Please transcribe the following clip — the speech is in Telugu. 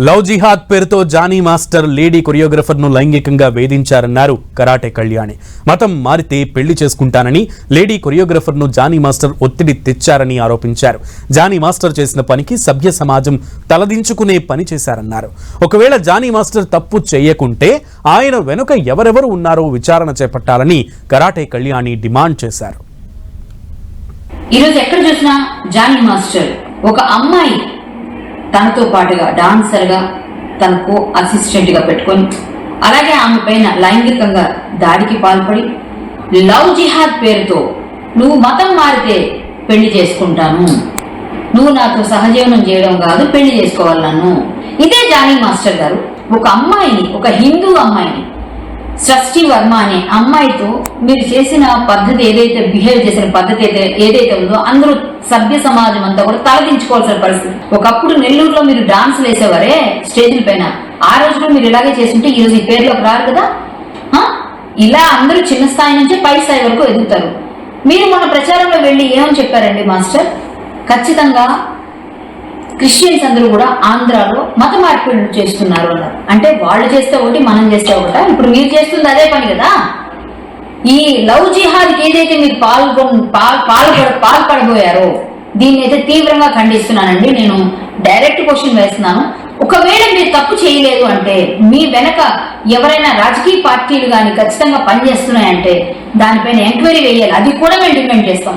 లవ్ జిహాద్ పేరుతో జానీ మాస్టర్ లేడీ కొరియోగ్రఫర్ను లైంగికంగా వేధించారన్నారు కరాటే కళ్యాణి. మతం మారితే పెళ్ళి చేసుకుంటానని లేడీ కొరియోగ్రఫర్ను జానీ మాస్టర్ ఒత్తిడి తెచ్చారని ఆరోపించారు. జానీ మాస్టర్ చేసిన పనికి సభ్య సమాజం తలదించుకునే పని చేశారన్నారు. ఒకవేళ జానీ మాస్టర్ తప్పు చేయకుంటే ఆయన వెనుక ఎవరెవరు ఉన్నారో విచారణ చేపట్టాలని కరాటే కళ్యాణి డిమాండ్ చేశారు. ఈరోజు ఎక్కడ చూసినా జానీ మాస్టర్ ఒక అమ్మాయి తనతో పాటుగా డాన్సర్గా తనకు అసిస్టెంట్గా పెట్టుకొని అలాగే ఆమె పైన లైంగికంగా దాడికి పాల్పడి లవ్ జిహాద్ పేరుతో నువ్వు మతం మారితే పెళ్ళి చేసుకుంటాను. నువ్వు నాతో సహజీవనం చేయడం కాదు పెళ్ళి చేసుకోవాలి నన్ను. ఇదే జానీ మాస్టర్ గారు. ఒక అమ్మాయిని ఒక హిందూ అమ్మాయిని షష్ఠి వర్మ అనే అమ్మాయితో మీరు చేసిన పద్ధతి ఏదైతే బిహేవ్ చేసిన పద్ధతి అయితే ఏదైతే ఉందో అందరూ సభ్య సమాజం అంతా కూడా తలదించుకోవాల్సిన పరిస్థితి. ఒకప్పుడు నెల్లూరులో మీరు డాన్స్ వేసేవారే స్టేజ్ల పైన. ఆ రోజు కూడా మీరు ఇలాగే చేస్తుంటే ఈ రోజు ఈ పేర్లోకి రారు కదా? ఇలా అందరూ చిన్న స్థాయి నుంచి పై స్థాయి వరకు ఎదుగుతారు. మీరు మన ప్రచారంలో వెళ్ళి ఏమని చెప్పారండి మాస్టర్? ఖచ్చితంగా క్రిస్టియన్స్ అందరూ కూడా ఆంధ్రాలో మత మార్పిడులు చేస్తున్నారు అన్నారు. అంటే వాళ్ళు చేస్తే ఒకటి మనం చేస్తే ఒకట? ఇప్పుడు మీరు చేస్తుంది అదే పని కదా? ఈ లవ్ జిహాద్కి ఏదైతే మీరు పాల్గొ పాల్ పాల్పడ పాల్పడబోయారో దీన్ని అయితే తీవ్రంగా ఖండిస్తున్నానండి. నేను డైరెక్ట్ క్వశ్చన్ వేస్తున్నాను. ఒకవేళ మీరు తప్పు చేయలేదు అంటే మీ వెనక ఎవరైనా రాజకీయ పార్టీలు కానీ ఖచ్చితంగా పనిచేస్తున్నాయంటే దానిపైన ఎంక్వైరీ వేయాలి. అది కూడా మేము డిమాండ్ చేస్తాం.